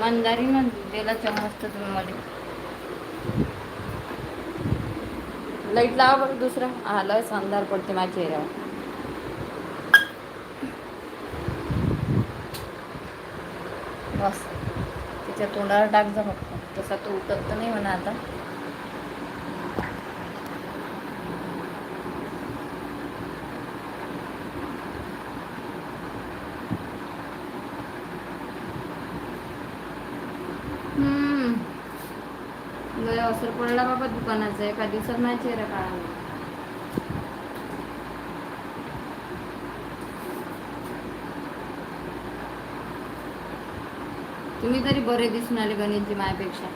मंदारी ना दिला तर तुम्ही मला लाइट लावा बरं दुसरा. आलाय अंधार पडते माझ्या चेहऱ्यावर. बस. तिच्या तोंडाला टाक जा फक्त तसा तो उठत तर नाही म्हणा आता. पडला बाबा दुकानाचा एका दिवसात नाही चेहरा काढा तुम्ही तरी बरे दिसून आले गणेशजी मायापेक्षा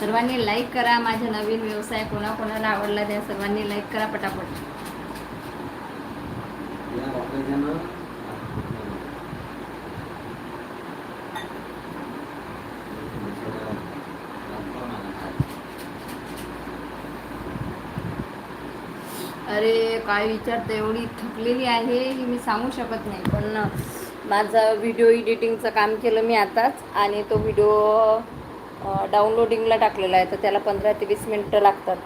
सर्वांनी लाईक करा. माझा नवीन व्यवसाय कोणाकोणाला आवडला त्या सर्वांनी लाईक करा पटापट या वापरायच्यानं अरे काय विचारते एवढी थकलेली आहे की मी सांगू शकत नाही. पण माझा व्हिडिओ एडिटिंगचं काम केलं मी आताच आणि तो व्हिडिओ डाउनलोडिंगला टाकलेला आहे. तर त्याला पंधरा ते वीस मिनटं लागतात.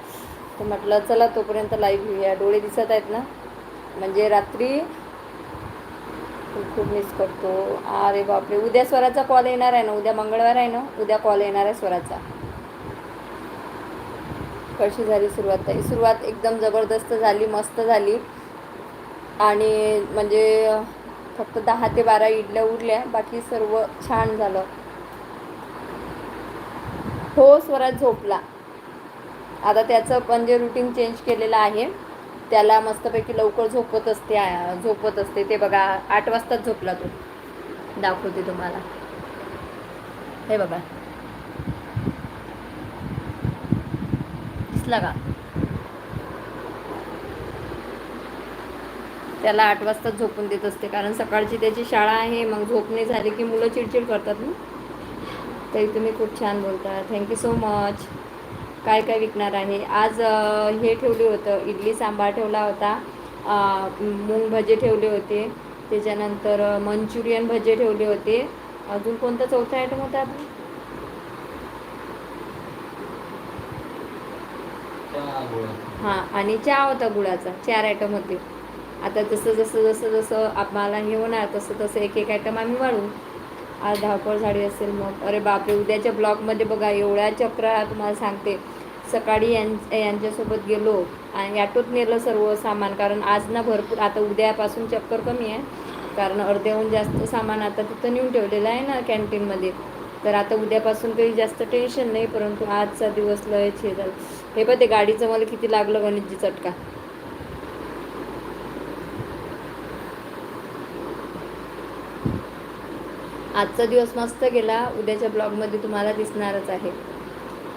तर म्हटलं चला तोपर्यंत लाईव्ह घेऊया. डोळे दिसत आहेत ना? म्हणजे रात्री खूप खूप मिस करतो. अरे बापरे! उद्या स्वराचा कॉल येणार आहे ना? उद्या मंगळवार आहे ना? उद्या कॉल येणार आहे स्वराचा. कशी झाली सुरुवात? आहे सुरुवात एकदम जबरदस्त झाली मस्त झाली. आणि म्हणजे फक्त दहा ते बारा इडल्या उरल्या बाकी सर्व छान झालं. हो स्वरात झोपला. आता त्याचं पण जे रुटीन चेंज केलेलं आहे त्याला मस्तपैकी लवकर झोपत असते झोपत असते. ते बघा आठ वाजताच झोपला तो. दाखवते तुम्हाला. हे बघा. लगा त्याला आठ वाजता झोपून देत असते कारण सकाळची त्याची शाळा आहे मग झोपणे झाली की मुलं चिडचिड करतात ना? तरी तुम्ही खूप छान बोलता. थँक्यू सो मच काय काय विकणार आहे? आज हे ठेवले होतं इडली सांबार ठेवला होता अ, मूग भजे ठेवले होते त्याच्यानंतर मंचुरियन भजे ठेवले होते. अजून कोणता चौथा आयटम होता आपण हां आणि चहा होता गुळाचा चार आयटम होते. आता जसं जसं जसं जसं आम्हाला हे होणार तसं तसं एक एक आयटम आम्ही वाढू आज धावपळ झाडी असेल मग. अरे बापरे उद्याच्या ब्लॉगमध्ये बघा एवढ्या चक्रा तुम्हाला सांगते. सकाळी यां यांच्यासोबत गेलो आणि ॲटोत नेलं सर्व सामान कारण आज ना भरपूर आता उद्यापासून चक्कर कमी आहे. कारण अर्ध्याहून जास्त सामान आता तिथं नेऊन ठेवलेलं आहे ना कॅन्टीनमध्ये तर आता उद्यापासून काही जास्त टेन्शन नाही परंतु आजचा दिवस लय छे हे पण ते गाडीचं मला किती लागलं गणेशजी चटका. आजचा दिवस मस्त गेला. उद्याच्या ब्लॉगमध्ये तुम्हाला दिसणारच आहे.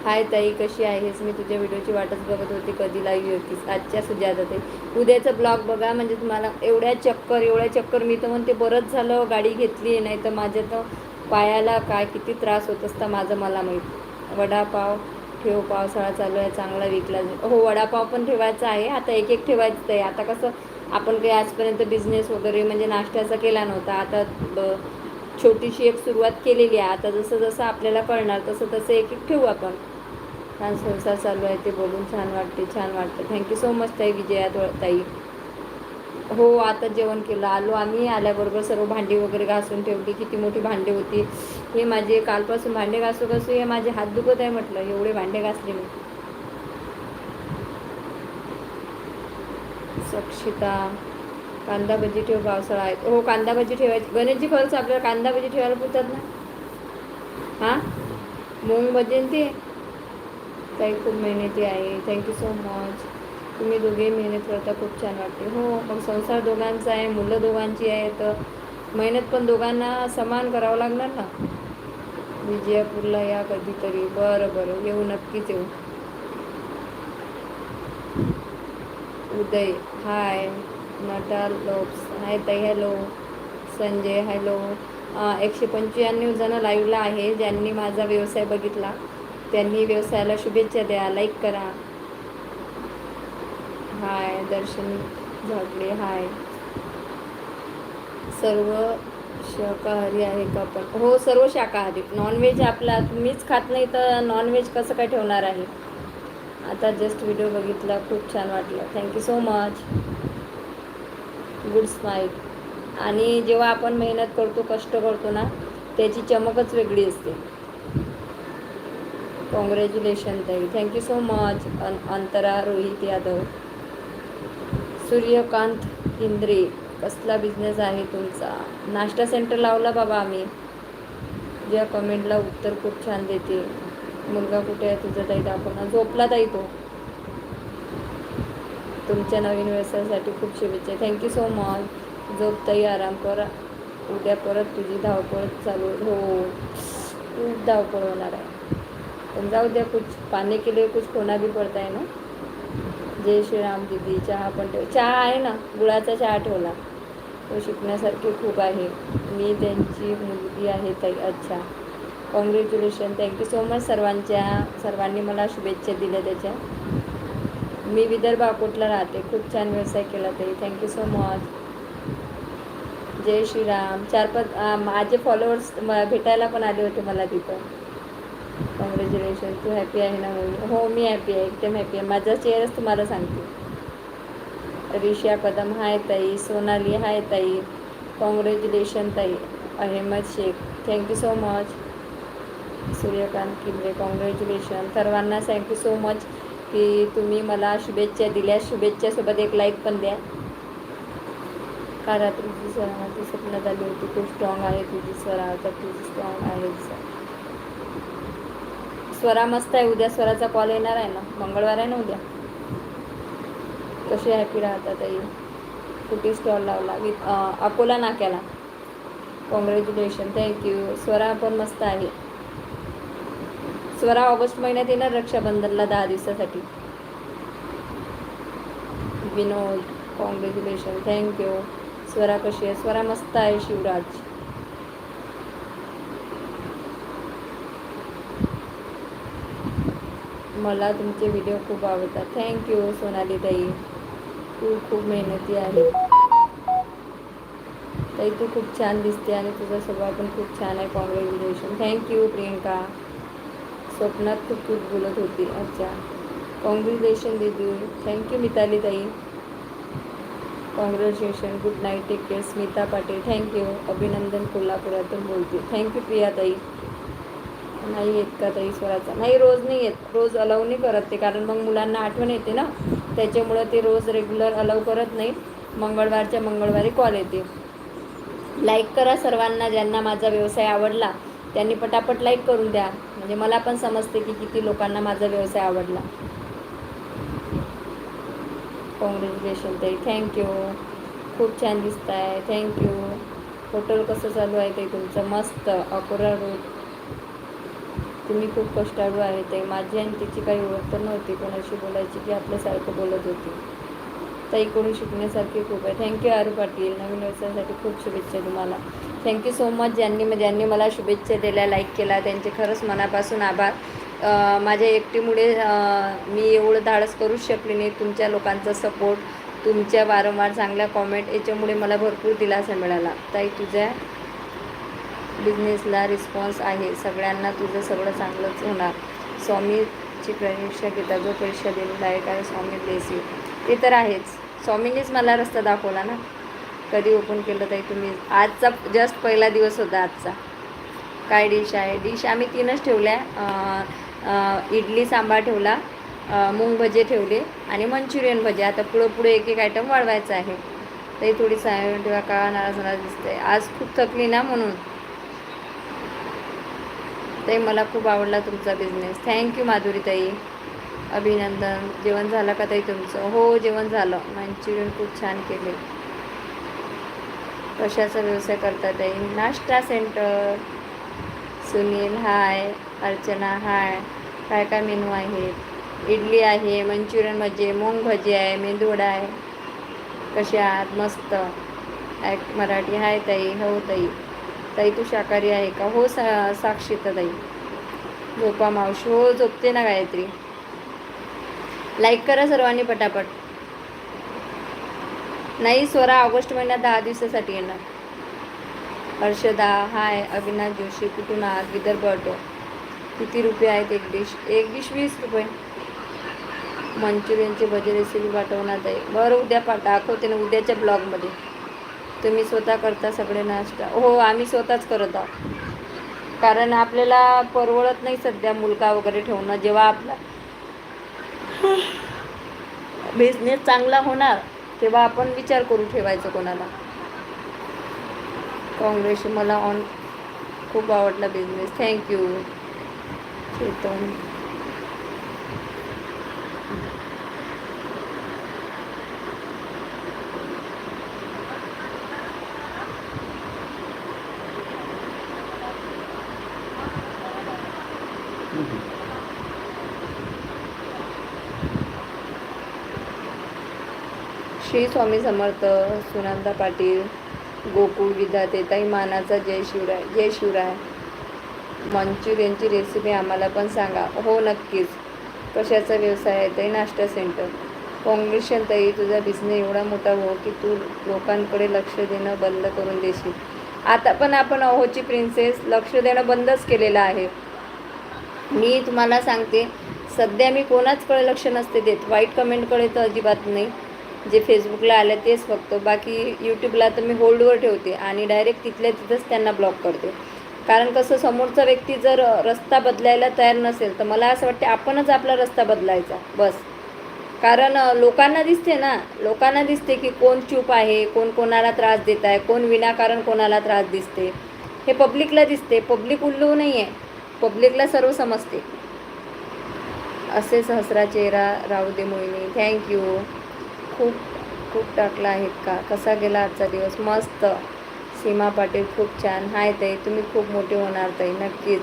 हाय ताई कशी आहेस? मी तुझ्या व्हिडिओची वाटच बघत होती कधी लाईव्ह होतीस? आजच्या सुजाता ताई. उद्याचा ब्लॉग बघा म्हणजे तुम्हाला एवढ्या चक्कर एवढ्या चक्कर मी तर म्हणते बरंच झालं गाडी घेतली नाही तर माझ्या तर पायाला काय किती त्रास होत असता माझं मला माहीत. वडापाव ठेव पावसाळा चालू आहे चांगला विकला हो वडापाव पण ठेवायचा आहे. आता एक एक ठेवायचं आहे. आता कसं आपण काही आजपर्यंत बिझनेस वगैरे म्हणजे नाश्त्याचा केला नव्हता. आता ब- छोटीशी एक सुरुवात केलेली आहे. आता जसं जसं आपल्याला कळणार तसं तसं एक एक ठेवू आपण. छान संसार चालू आहे ते बोलून छान वाटते छान वाटतं. थँक्यू सो मच ताई विजया ताई. हो आता जेवण केलं. आलो आम्ही. आल्याबरोबर सर्व भांडी वगैरे घासून ठेवली. किती मोठी भांडी होती. हे माझे कालपासून भांडे घासू घासू हे माझे हात दुखत आहे म्हटलं. एवढे भांडे घासले मी. सक्षिता कांदा भजी ठेव पावसाळा आहे हो कांदा भजी ठेवायची. गणेशजी खरंच आपल्याला कांदा भजी ठेवायला पुरतात ना? हां? मूग भजी ते? ताई खूप मेहनती आहे. थँक्यू सो मच तुम्ही दोघे मेहनत करता खूप छान वाटते. हो मग संसार दोघांचा आहे मुलं दोघांची आहे तर मेहनत पण दोघांना समान करावं लागणार ना? विजयापूरला या कधीतरी. बरं बरं. येऊ नक्कीच येऊ. उदय. हाय. नटा लोप्स. हाय ताई. हॅलो. संजय. हॅलो. एकशे पंच्याण्णव जणं लाईव्हला आहे. ज्यांनी माझा व्यवसाय बघितला त्यांनी व्यवसायाला शुभेच्छा द्या. लाईक करा. हाय दर्शन झाडले हाय. सर्व शाकाहारी आहे का पण? हो सर्व शाकाहारी. नॉनव्हेज आपला तुम्हीच खात नाही तर नॉनव्हेज कसं काय ठेवणार आहे? आता जस्ट व्हिडिओ बघितला खूप छान वाटलं. Thank you so much good smile आणि जेव्हा आपण मेहनत करतो कष्ट करतो ना त्याची चमकच वेगळी असते. कॉंग्रॅच्युलेशन ताई. थँक्यू सो मच अन अंतरा रोहित यादव. सूर्यकांत इंद्रे कसला बिझनेस आहे तुमचा? नाश्ता सेंटर लावला बाबा आम्ही. ज्या कमेंटला उत्तर खूप छान देते. मुलगा कुठे आहे तुझा ताई दाखवणार झोपला ताई तो. तुमच्या नवीन व्यवसायासाठी खूप शुभेच्छा. थँक्यू सो मच झोप ताई आराम कर. उद्या परत तुझी धावपळ चालू. हो. खूप धावपळ होणार आहे. पण जाऊ द्या कुछ पाने के लिए कुछ खोना भी पडता है ना? जय श्रीराम दीदी चहा पण ठेव. चहा आहे ना गुळाचा चहा ठेवला. तो शिकण्यासारखे खूप आहे. मी त्यांची मुलगी आहे ताई. अच्छा. कॉंग्रॅच्युलेशन थँक्यू सो मच सर्वांच्या सर्वांनी मला शुभेच्छा दिल्या त्याच्या. मी विदर्भ अकोटला राहते. खूप छान व्यवसाय केला ताई. थँक्यू सो मच जय श्रीराम. चार पाच माझे फॉलोअर्स भेटायला पण आले होते मला तिथं. कॉंग्रॅच्युलेशन तू हॅपी आहे ना मुली हो मी हॅपी आहे. एकदम हॅपी आहे. माझा चेअरच तुम्हाला सांगते. रिशा कदम हाय ताई. सोनाली हाय ताई. कॉंग्रॅच्युलेशन ताई. Ahmed Shaikh. Thank you so much Suryakant Kimbe congratulation सर्वांना थँक्यू सो मच की तुम्ही मला शुभेच्छा दिल्या. शुभेच्छासोबत एक लाईक पण द्या. का रात्रीची सरावाची स्वप्न झाली होती. खूप स्ट्रॉंग आहे. तुझी स्वरा तर तुझी स्ट्रॉंग आहे. सर स्वरा मस्त आहे उद्या स्वराचा कॉल येणार आहे ना? मंगळवार आहे ना उद्या? कसे हॅपी राहतात आई कुठे स्टॉल लावला? विथ अकोला नाक्याला. कॉंग्रॅच्युलेशन थँक्यू स्वरा पण मस्त आहे. स्वरा ऑगस्ट महिन्यात येणार रक्षाबंधनला दहा दिवसासाठी. विनोद कॉंग्रॅच्युलेशन थँक्यू स्वरा कशी आहे? स्वरा मस्त आहे शिवराज. मला तुमचे व्हिडिओ खूप आवडतात. थँक्यू सोनाली ताई तू खूप मेहनती आहे. ताई तू खूप छान दिसते आणि तुझा स्वभाव पण खूप छान आहे. Congratulation thank you Priyanka. स्वप्नात खूप खूप बोलत होती. अच्छा. कॉंग्रॅच्युलेशन दीदी. थँक्यू मिताली ताई congratulation good night take care Smita Patil thank you अभिनंदन कोल्हापुरातून बोलते. थँक्यू प्रिया ताई नाही येत का तर ईश्वराचा नाही रोज नाही येत. रोज अलाव नाही करत ते कारण मग मुलांना आठवण येते ना. त्याच्यामुळं ते रोज रेग्युलर अलाव करत नाही मंगळवारच्या मंगळवारी कॉल येते. लाईक करा सर्वांना ज्यांना माझा व्यवसाय आवडला त्यांनी पटापट लाईक करून द्या. म्हणजे मला पण समजते की किती लोकांना माझा व्यवसाय आवडला. कॉंग्रॅच्युलेशन ताई. थँक्यू खूप छान दिसत आहे थँक्यू होटल कसं चालू आहे ते तुमचं? मस्त. अकोरा रोड तुम्ही खूप कष्टाळू आहे. ते माझी आणि तिची काही ओळख तर नव्हती. कोणाशी बोलायची की आपल्यासारखं बोलत होती. ताईकडून शिकण्यासारखी खूप आहे. थँक्यू आरू पाटील नवीन व्यवसायासाठी खूप शुभेच्छा तुम्हाला. थँक्यू सो मच ज्यांनी ज्यांनी मला शुभेच्छा दिल्या लाईक केला त्यांचे खरंच मनापासून आभार. माझ्या एकटीमुळे मी एवढं धाडस करूच शकले नाही. तुमच्या लोकांचा सपोर्ट तुमच्या वारंवार चांगल्या कॉमेंट याच्यामुळे मला भरपूर दिलासा मिळाला. ताई तुझ्या बिझनेसला रिस्पॉन्स आहे. सगळ्यांना तुझं सगळं चांगलंच होणार. स्वामीची परीक्षा घेता जो परीक्षा दिलेला आहे कारण स्वामी ब्लेस यू ते तर आहेच. स्वामींनीच मला रस्ता दाखवला ना. कधी ओपन केलं तरी तुम्ही आजचा जस्ट पहिला दिवस होता आजचा. काय डिश आहे? डिश आम्ही तीनच ठेवल्या. इडली सांबार ठेवला मूंग भजे ठेवले आणि मंचुरियन भजे. आता पुढं पुढे एक एक आयटम वाढवायचा आहे. तरी थोडी साय ठेवा का नाराज नाराज दिसते आज खूप थकली ना म्हणून. ताई मला खूप आवडला तुमचा बिझनेस थँक्यू माधुरी ताई अभिनंदन. जेवण झालं का ताई तुमचं? हो जेवण झालं. मंचुरियन खूप छान केले. कशाचा व्यवसाय करता ताई? नाश्ता center Sunil hi Archana hi काय काय मेनू आहेत इडली आहे मंचुरियन भजी मूंग भजी आहे मेंदूवडा आहे. कसे आहात? मस्त. ॲक्ट मराठी हाय ताई. हो ताई. ताई तू शाकाहारी आहे का? हो सा साक्षीता ताई. झोपा मावशी. हो झोपते ना गायत्री. लाईक करा सर्वांनी पटापट. नाही स्वरा ऑगस्ट महिन्यात दहा दिवसासाठी येणार. हर्षदा हाय अविनाश जोशी कुठून आहात विदर्भ ऑटो. किती रुपये आहेत एक डिश? एक डिश वीस रुपये. मंचुरियनची भजी रेसिपी पाठवण्यात आहे बरं उद्या पाठ दाखवते ना उद्याच्या ब्लॉगमध्ये. तुम्ही स्वतः करता सगळे नाश्ता. हो आम्ही स्वतःच करत आहोत. कारण आपल्याला परवडत नाही सध्या मुलगा वगैरे ठेवणं जेव्हा आपला बिझनेस चांगला होणार तेव्हा आपण विचार करू ठेवायचं कोणाला. काँग्रेस मला ऑन खूप आवडला business thank you Chetan. Shri Swami Samarth Sunanda Patil Gokul Vidhate ताई मानाचा जय शिवराय जय शिवराय. मंचुरियनची रेसिपी आम्हाला पण सांगा. हो नक्कीच. कशाचा व्यवसाय आहे? ताई नाश्ता सेंटर काँग्रेशन ताई तुझा बिझनेस एवढा मोठा हो की तू लोकांकडे लक्ष देणं बंद करून देशील. आता पण आपण अहोची प्रिन्सेस लक्ष देणं बंदच केलेलं आहे. मी तुम्हाला सांगते सध्या मी कोणाचकडे लक्ष नसते देत. वाईट कमेंटकडे तर अजिबात नाही. जे फेसबुकला आले तेच फक्त बाकी यूट्यूबला तर मी होल्डवर ठेवते आणि डायरेक्ट तिथल्या तिथंच त्यांना ब्लॉक करते. कारण कसं समोरचा व्यक्ती जर रस्ता बदलायला तयार नसेल तर मला असं वाटते आपणच आपला रस्ता बदलायचा. बस. कारण लोकांना दिसते ना लोकांना दिसते की कोण चूप आहे कोण कोणाला त्रास देत आहे कोण विनाकारण कोणाला त्रास दिसते. हे पब्लिकला दिसते. पब्लिक उल्लू नाही आहे पब्लिकला सर्व समजते. असे सहस्रा चेहरा राहू दे मोहिनी. थँक्यू खूप खूप टाकला आहेत का? कसा गेला आजचा दिवस? मस्त. सीमा पाटील खूप छान. हाय ताई तुम्ही खूप मोठे होणार ताई नक्कीच.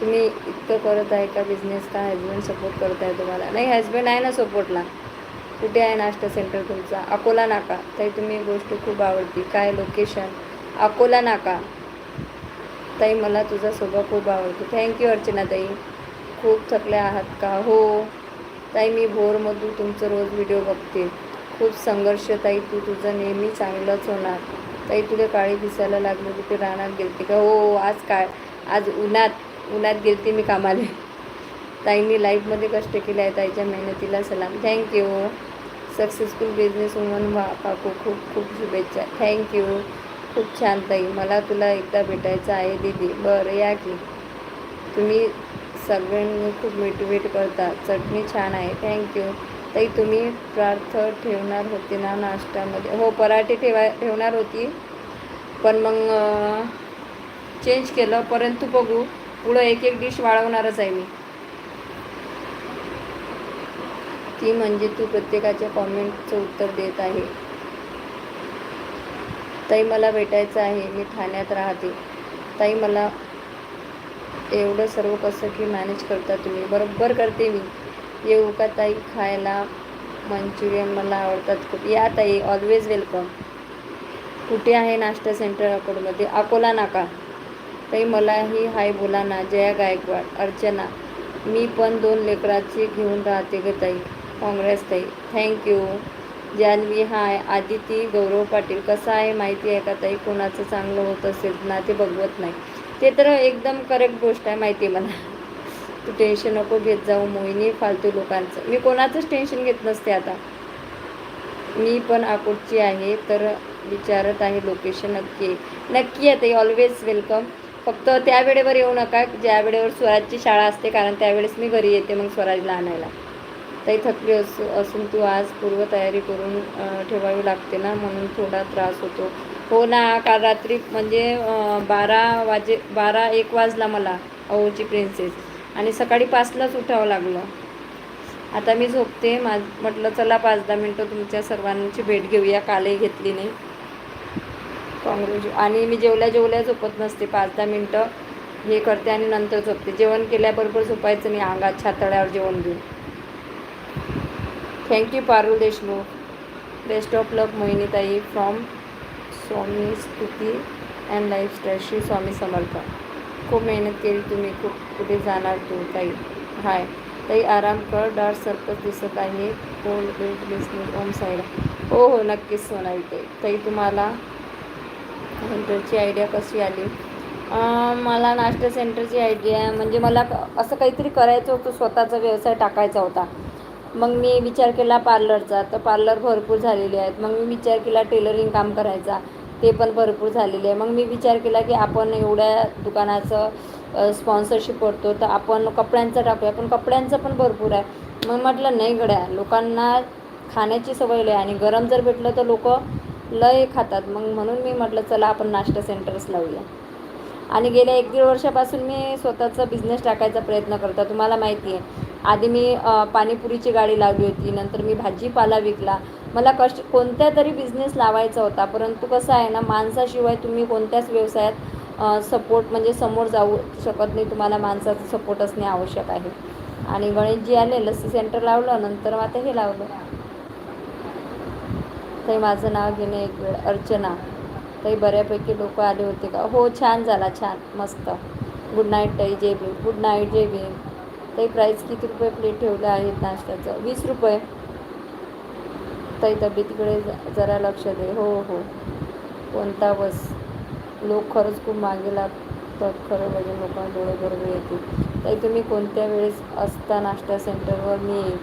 तुम्ही इतकं करत आहे का बिझनेस का हजबंड सपोर्ट करत आहे तुम्हाला? नाही हजबंड आहे ना सपोर्टला कुठे आहे नाश्ता सेंटर तुमचा? अकोला नाका. ताई तुम्ही गोष्ट खूप आवडती. काय लोकेशन अकोला नाका. ताई मला तुझा स्वभाव खूप आवडतो. थँक्यू अर्चना ताई. खूप थकल्या आहात का? हो. ताई मी भोरमधून तुमचं रोज व्हिडिओ बघते. खूप संघर्ष ताई तू तुझं नेहमी चांगलंच होणार. ताई तुला काळी दिसायला लागली कुठे रानात गेलते का? हो, हो आज काय आज उन्हात उन्हात गेलते मी कामाला. ताईंनी लाईफमध्ये कष्ट केले आहे ताईच्या मेहनतीला सलाम. थँक्यू सक्सेसफुल बिझनेस वुमन व्हा काकू खूप खूप शुभेच्छा. थँक्यू खूप छान ताई. मला तुला एकदा भेटायचं आहे दीदी. बरं या की. तुम्ही सगळ्यांनी खूप मोटिवेट करता. चटणी छान आहे. थँक्यू ताई तुम्ही प्रार्थ ठेवणार होते ना नाश्त्यामध्ये? हो पराठे ठेवा ठेवणार होती. पण मग चेंज केलं. परंतु बघू. पुढं एक एक डिश वाढवणारच आहे मी. ती म्हणजे तू प्रत्येकाच्या कॉमेंटचं उत्तर देत आहे. ताई मला भेटायचं आहे. मी ठाण्यात राहते. ताई मला एवढं सर्व कसं की मॅनेज करता तुम्ही. बरोबर करते मी. येऊ का ताई खायला? मंचुरियन मला आवडतात खूप. या ताई ऑलवेज वेलकम कुठे आहे नाश्ता सेंटर अकोडमध्ये अकोला नाका. ताई मलाही हाय बोला ना जया गायकवाड अर्चना. मी पण दोन लेकराची घेऊन राहते ग ताई. काँग्रेस ताई. Thank you Janhavi hi. Aditi Gaurav Patil कसं आहे? माहिती आहे का ताई? कोणाचं चांगलं होत असेल ना ते बघवत नाही. ते तर एकदम करेक्ट गोष्ट आहे माहिती आहे मला. तू टेन्शन नको घेत जाऊ मोहिनी फालतू लोकांचं. मी कोणाचंच टेन्शन घेत नसते आता. मी पण अकोटची आहे तर विचारत आहे लोकेशन नक्की. नक्की आहे ताई ऑलवेज वेलकम फक्त त्या वेळेवर येऊ नका ज्या वेळेवर स्वराजची शाळा असते कारण त्यावेळेस मी घरी येते मग स्वराजला आणायला. ताई थकली असू असून तू आज पूर्वतयारी करून ठेवावी लागते ना म्हणून थोडा त्रास होतो. हो ना काल रात्री म्हणजे बारा वाजे बारा एक वाजला मला अहोची प्रिन्सेस आणि सकाळी पाचलाच उठावं लागलं. आता मी झोपते मा म्हटलं चला पाच दहा मिनटं तुमच्या सर्वांची भेट घेऊया कालही घेतली नाही. काँग्रेस आणि मी जेवल्या जेवल्या झोपत नसते पाच दहा मिनटं हे करते आणि नंतर झोपते. जेवण केल्याबरोबर झोपायचं मी अंगात छातळ्यावर जेवण घेऊन. Thank you Parul Deshmukh. Best of luck मोहिनीताई from Swami Stuti and lifestyle Shri Swami Samarth. खूप मेहनत केली तुम्ही खूप कुठे जाणार तू ताई हाय. ताई आराम कर डार्क सर्कल दिसत आहे. कोल्ड बेट बिझनेस ओम साईड हो हो नक्कीच सोनाली ताई. ताई तुम्हाला सेंटरची आयडिया कशी आली? मला नाश्ता सेंटरची आयडिया म्हणजे मला असं काहीतरी करायचं होतं स्वतःचा व्यवसाय टाकायचा होता. मग मी विचार केला पार्लरचा तर पार्लर भरपूर झालेले आहेत. मग मी विचार केला टेलरिंग काम करायचा. ते पण भरपूर झालेले आहे. मग मी विचार केला की आपण एवढ्या दुकानाचं स्पॉन्सरशिप करतो तर आपण कपड्यांचं टाकूया. पण कपड्यांचं पण भरपूर आहे. मग म्हटलं नाही गड्या लोकांना खाण्याची सवय लय आणि गरम जर भेटलं तर लोक लय खातात. मग म्हणून मी म्हटलं चला आपण नाश्ता सेंटर्स लावूया. आणि गेल्या एक दीड वर्षापासून मी स्वतःचा बिझनेस टाकायचा प्रयत्न करतो तुम्हाला माहिती आहे आधी मी पाणीपुरीची गाडी लावली होती नंतर मी भाजीपाला विकला. मला कश कोणत्या तरी बिझनेस लावायचा होता परंतु कसं आहे ना माणसाशिवाय तुम्ही कोणत्याच व्यवसायात सपोर्ट म्हणजे समोर जाऊ शकत नाही तुम्हाला माणसाचा सपोर्ट असणे आवश्यक आहे. आणि गणेशजी आले लसी सेंटर लावलं नंतर मग आता हे लावलं. ताई माझं नाव घेणे एक वेळ अर्चना. ताई बऱ्यापैकी लोक आले होते का? हो छान झाला छान मस्त. गुड नाईट ताई जे बी गुड नाईट जे बी ताई प्राईस किती रुपये प्लेट ठेवलं आहेत नाश्त्याचं? वीस रुपये. ताई तब्येतीकडे ज- जरा लक्ष दे. हो हो. कोणता बस? लोक खरंच खूप मागे लागतात. खरं म्हणजे लोकांना डोळे बरोबर येतील. ताई तुम्ही कोणत्या वेळेस असता नाश्ता सेंटरवर मी येईल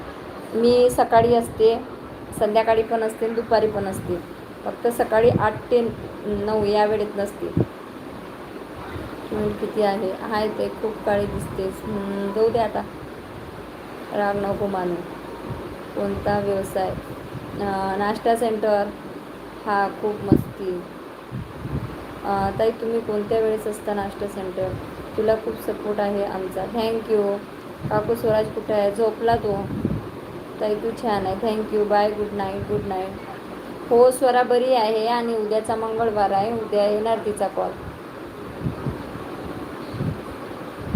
मी सकाळी असते. संध्याकाळी पण असते दुपारी पण असते. फक्त सकाळी आठ ते नऊ या वेळेत नसते. मूल किती आहे? हाय ते खूप काळी दिसतेस जाऊ दे आता. राग नको मानू. कोणता व्यवसाय? नाश्ता सेंटर. हा खूप मस्ती. ताई तुम्ही कोणत्या वेळेस असता नाश्ता सेंटर? तुला खूप सपोर्ट आहे आमचा. थँक्यू काकू स्वराज कुठे आहे? झोपला तो. ताई तू छान आहे. Thank you bye good night good night हो स्वरा बरी आहे आणि उद्याचा मंगळवार आहे. उद्या येणार तिचा कॉल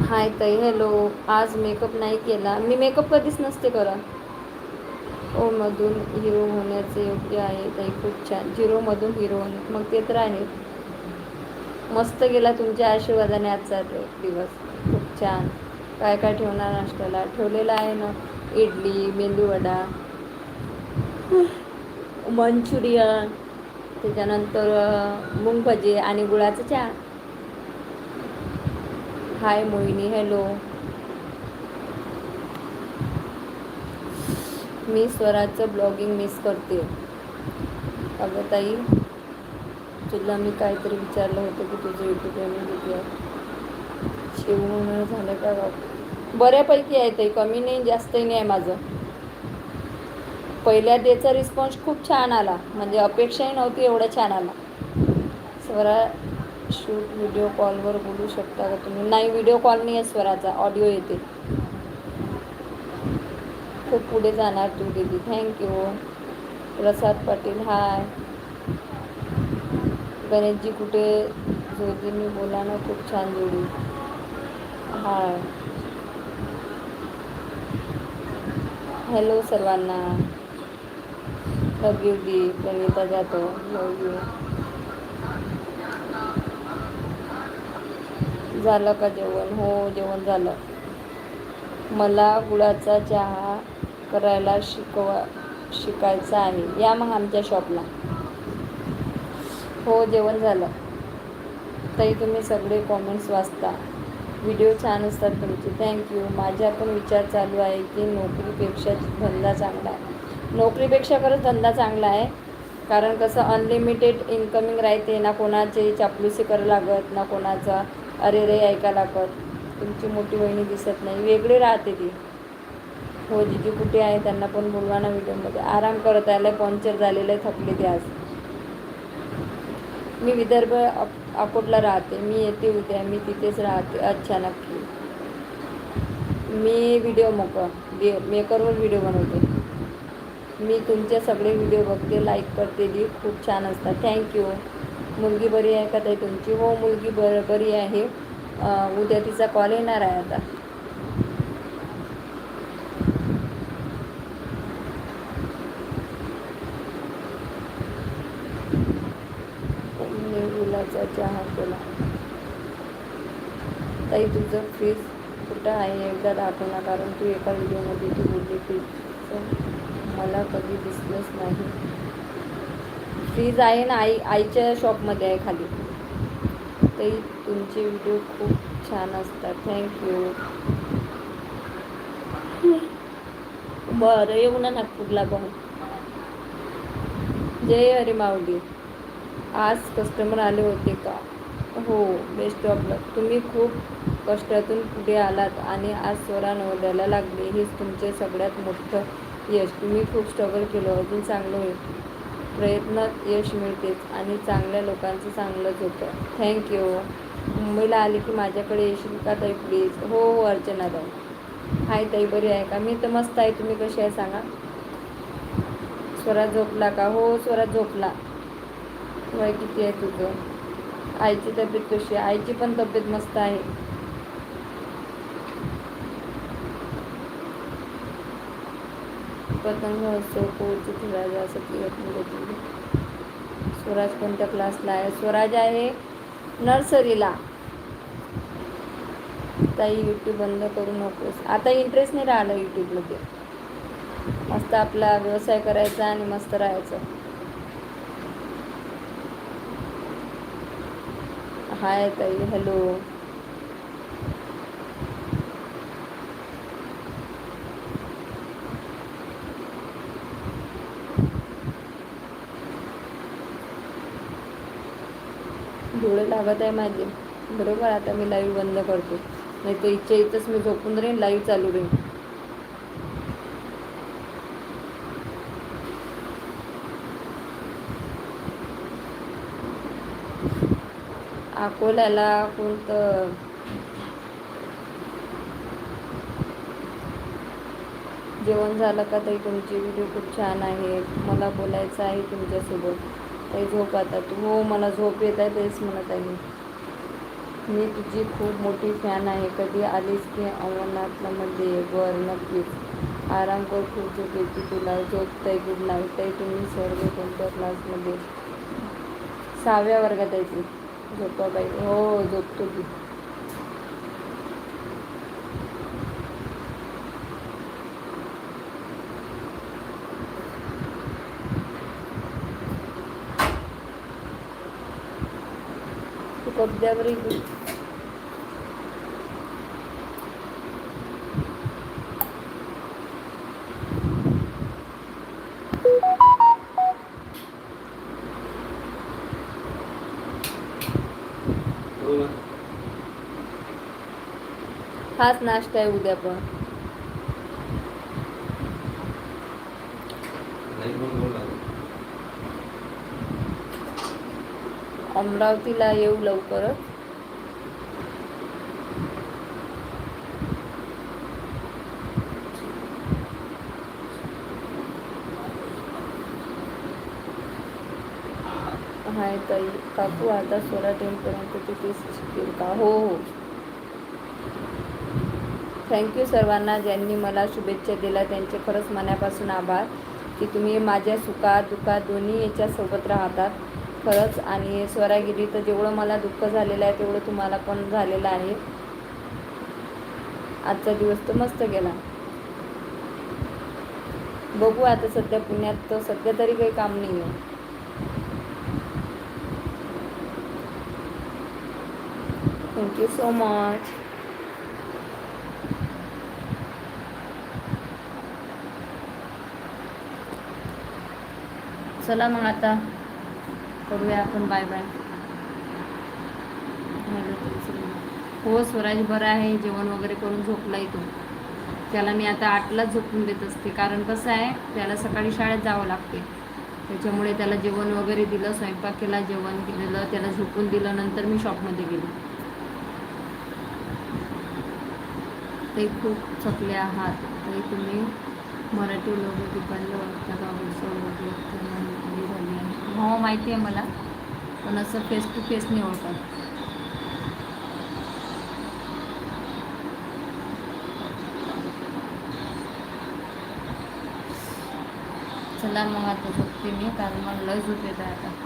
हाय ताई हॅलो आज मेकअप नाही केला. मी मेकअप कधीच नसते करत. ओमधून हिरो होण्याचे योग्य आहे ताई खूप छान. झिरोमधून हिरो होणे. मग ते तर आहे. मस्त गेला तुमच्या आशीर्वादाने आजचा दिवस. खूप छान. काय काय ठेवणार नाश्त्याला? ठेवलेला आहे ना? इडली मेंदूवडा मंचुरियन त्याच्यानंतर मुंगभजी आणि गुळाचं चहा. Hi Mohini hello. मी स्वराचं ब्लॉगिंग मिस करते. अगं ताई तुला मी काहीतरी विचारलं होतं की तुझं यूट्यूब पेमेंट किती आहे? शिवून झालं का बऱ्यापैकी आहे ताई कमी नाही जास्तही नाही आहे माझं. पहिल्या डेचा रिस्पॉन्स खूप छान आला म्हणजे अपेक्षाही नव्हती एवढा छान आला. स्वरा शूट व्हिडिओ कॉलवर बोलू शकता का तुम्ही? नाही व्हिडिओ कॉल नाही आहे स्वराचा. ऑडिओ येते. खूप पुढे जाणार तू दीदी. Thank you Prasad Patil hi Ganeshji कुठे? जोडीने बोला ना खूप छान जोडी. हाय हॅलो सर्वांना. लव यू दी प्रणिता जातो लव यू झालं का जेवण? हो जेवण झालं. मला गुळाचा चहा करायला शिकवा शिकायचा आहे. या मग आमच्या शॉपला हो जेवण झालं. तरी तुम्ही सगळे कॉमेंट्स वाचता. व्हिडिओ छान असतात तुमचे. थँक्यू माझा पण विचार चालू आहे की नोकरीपेक्षा धंदा चांगला आहे. नोकरीपेक्षा खरंच धंदा चांगला आहे. कारण कसं अनलिमिटेड इन्कमिंग राहते. ना कोणाचे चापलुसी करावं लागत ना कोणाचा अरे रे ऐका लागत तुमची मोठी बहिणी दिसत नाही. वेगळी राहते ती. हो जिजी कुठे आहे? त्यांना पण बोलवा ना व्हिडिओमध्ये. आराम करत आलं पंक्चर झालेलं आहे थकले ते आज. मी विदर्भ अक- अकोटला राहते. मी येते उद्या. मी तिथेच राहते. अच्छा नक्की. मी व्हिडिओ मोक मेकरवर व्हिडिओ बनवते. मी तुमचे सगळे व्हिडिओ बघते लाईक करते. दी खूप छान असतात. थँक्यू. मुलगी बरी आहे का ताई तुमची? हो मुलगी बर बरी आहे. उद्या तिचा कॉल येणार आहे आता. मुलाचा गुलाचा चहा केला. ताई तुझं फीज कुठं आहे? एकदा दाखव ना कारण तू एका व्हिडिओमध्ये तू बोलली फीज मला कधी दिसलंच नाही. फ्रीज आहे ना आई आईच्या शॉपमध्ये आहे खाली. ते तुमचे व्हिडिओ खूप छान असतात. थँक्यू बरं येऊ ना नागपूरला पाहून जय हरी माऊली. आज कस्टमर आले होते का? हो बेस्ट ऑफ लक तुम्ही खूप कष्टातून पुढे आलात आणि आज स्वरा नवद्याला लागले. हेच तुमचे सगळ्यात मोठं यश. तुम्ही खूप स्ट्रगल केलं. अजून चांगलं होईल. प्रयत्नात यश मिळतेच आणि चांगल्या लोकांचं चांगलंच होतं. थँक्यू मुंबईला आले की माझ्याकडे येशील का ताई प्लीज हो हो अर्चना ताई. हाय ताई बरी आहे का? मी तर मस्त आहे. तुम्ही कशी आहे सांगा? स्वरा झोपला का? हो स्वरा झोपला. वय किती आहे तुझं? आईची तब्येत कशी आहे? आईची पण तब्येत मस्त आहे. पतंग असो कोच राजा असं ती स्वराज कोणत्या क्लासला आहे? स्वराज आहे नर्सरीला. ताई यूट्यूब बंद करू नकोस. आता इंटरेस्ट नाही राहिला यूट्यूबमध्ये मस्त आपला व्यवसाय करायचा आणि मस्त राहायचं. हाय ताई हॅलो डोळे लागत आहे माझे. बरोबर आता मी लाईव्ह बंद करतो. नाही तर इच्छा इथंच मी झोपून राहीन लाईव्ह चालू राहीन. अकोल्याला कोणतं? जेवण झालं का तरी तुमची व्हिडिओ खूप छान आहे. मला बोलायचं आहे तुमच्यासोबत. काही झोप आता तू. हो मला झोप येत आहे तेच म्हणत आहे मी. मी तुझी खूप मोठी फॅन आहे. कधी आलीस की अमरनाथमध्ये वर नक्कीच. आराम कर खूप झोप येते तुला. झोपत आहे गुड नाईट आहे तुम्ही सर्व कोणत्या क्लासमध्ये सहाव्या वर्गात आहे ती. झोपा बाई. हो झोपतो की. तू कब्जावर येईल हाच नाश्ता आहे उद्या पण अमरावतीला येऊ लवकरच. हाय ताई. काकू आता सोळा टेनपर्यंत तिथे शिकतील का? हो हो. थँक्यू सर्वांना ज्यांनी मला शुभेच्छा दिल्या. त्यांचे खरंच मनापासून आभार की तुम्ही माझ्या सुखात दुःखात दोन्ही याच्यासोबत राहतात. खरंच. आणि स्वरागिरी तर जेवढं मला दुःख झालेलं आहे तेवढं तुम्हाला पण झालेलं आहे. आजचा दिवस तर मस्त गेला. बघू आता सध्या पुण्यात तर सध्या तरी काही काम नाही आहे थँक्यू सो मच चला मग आता. करूया आपण बाय बाय. हो स्वराज बरं आहे जेवण वगैरे करून झोपला तो. त्याला मी आता आठलाच झोपून देत असते कारण कसं आहे त्याला सकाळी शाळेत जावं लागते. त्याच्यामुळे त्याला जेवण वगैरे दिलं स्वयंपाक केला जेवण केलेलं त्याला झोपून दिलं नंतर मी शॉपमध्ये गेले. ते खूप थकले आहात. ते तुम्ही मराठी लोक दुकानला वाटता का हो माहिती आहे मला. पण असं फेस टू फेस नाही ओळखत चला मग आता झोपते मी कारण मला लय झोप येत आहे आता.